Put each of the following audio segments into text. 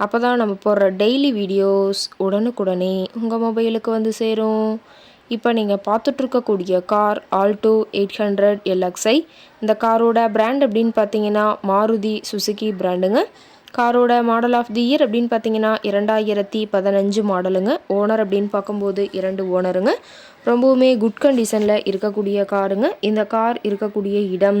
அப்போ தான் நம்ம போடுற டெய்லி வீடியோஸ் உடனுக்குடனே உங்கள் மொபைலுக்கு வந்து சேரும். இப்போ நீங்கள் பார்த்துட்ருக்கக்கூடிய car Alto eight hundred LXI இந்த காரோட பிராண்ட் அப்படின்னு பார்த்தீங்கன்னா மாருதி சுசுகி பிராண்டுங்க காரோட மாடல் ஆஃப் தி இயர் அப்படின்னு பார்த்தீங்கன்னா இரண்டாயிரத்தி பதினஞ்சு மாடலுங்க ஓனர் அப்படின்னு பார்க்கும்போது இரண்டு ஓனருங்க ரொம்பவுமே குட் கண்டிஷனில் இருக்கக்கூடிய காருங்க. இந்த கார் இருக்கக்கூடிய இடம்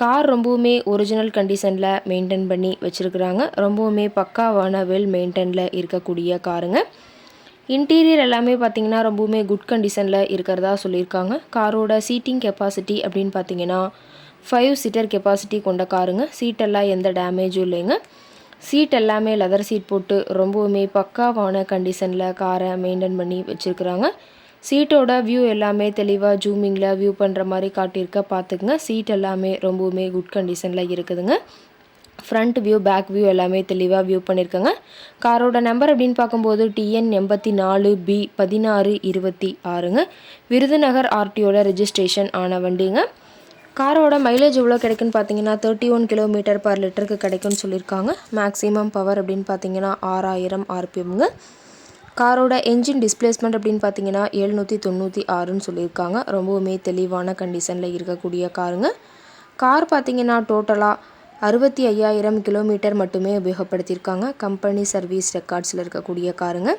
கார் ரொம்பவுமே ஒரிஜினல் கண்டிஷனில் மெயின்டைன் பண்ணி வச்சுருக்குறாங்க. ரொம்பவுமே பக்காவான வெல் மெயின்டைனில் இருக்கக்கூடிய காருங்க. இன்டீரியர் எல்லாமே பார்த்திங்கன்னா ரொம்பவுமே குட் கண்டிஷனில் இருக்கிறதா சொல்லியிருக்காங்க. காரோட சீட்டிங் கெப்பாசிட்டி அப்படின்னு பார்த்தீங்கன்னா ஃபைவ் சீட்டர் கெப்பாசிட்டி கொண்ட காருங்க. சீட்டெல்லாம் எந்த டேமேஜும் இல்லைங்க. சீட் எல்லாமே லெதர் சீட் போட்டு ரொம்பவுமே பக்காவான கண்டிஷனில் காரை மெயின்டைன் பண்ணி வச்சுருக்குறாங்க. சீட்டோட வியூ எல்லாமே தெளிவாக ஜூமிங்கில் வியூ பண்ணுற மாதிரி காட்டியிருக்க பார்த்துக்குங்க. சீட் எல்லாமே ரொம்பவுமே குட் கண்டிஷனில் இருக்குதுங்க. ஃப்ரண்ட் வியூ பேக் வியூ எல்லாமே தெளிவாக வியூ பண்ணியிருக்கேங்க. காரோட நம்பர் அப்படின்னு பார்க்கும்போது டிஎன் எண்பத்தி நாலு பி பதினாறு இருபத்தி ஆறுங்க. விருதுநகர் ஆர்டிஓட ரிஜிஸ்ட்ரேஷன் ஆன வண்டிங்க. காரோட மைலேஜ் எவ்வளோ கிடைக்குன்னு பார்த்தீங்கன்னா தேர்ட்டி ஒன் கிலோமீட்டர் பர் லிட்டருக்கு கிடைக்குன்னு சொல்லியிருக்காங்க. மேக்ஸிமம் பவர் அப்படின்னு பார்த்தீங்கன்னா ஆறாயிரம் ஆர்பிஎம்ங்க காரோட என்ஜின் டிஸ்பிளேஸ்மெண்ட் அப்படின்னு பார்த்தீங்கன்னா எழுநூற்றி தொண்ணூற்றி ஆறுன்னு சொல்லியிருக்காங்க. ரொம்பவுமே தெளிவான கண்டிஷனில் இருக்கக்கூடிய காருங்க. கார் பார்த்தீங்கன்னா டோட்டலாக அறுபத்தி ஐயாயிரம் கிலோமீட்டர் மட்டுமே உபயோகப்படுத்தியிருக்காங்க. கம்பெனி சர்வீஸ் ரெக்கார்ட்ஸில் இருக்கக்கூடிய காருங்க.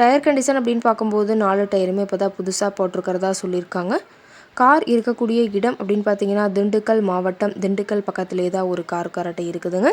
டயர் கண்டிஷன் அப்படின்னு பார்க்கும்போது நாலு டயருமே இப்போ தான் புதுசாக போட்டிருக்கிறதா சொல்லியிருக்காங்க. கார் இருக்கக்கூடிய இடம் அப்படின்னு பார்த்தீங்கன்னா திண்டுக்கல் மாவட்டம் திண்டுக்கல் பக்கத்துலேயே தான் ஒரு கார் கரட்டை இருக்குதுங்க.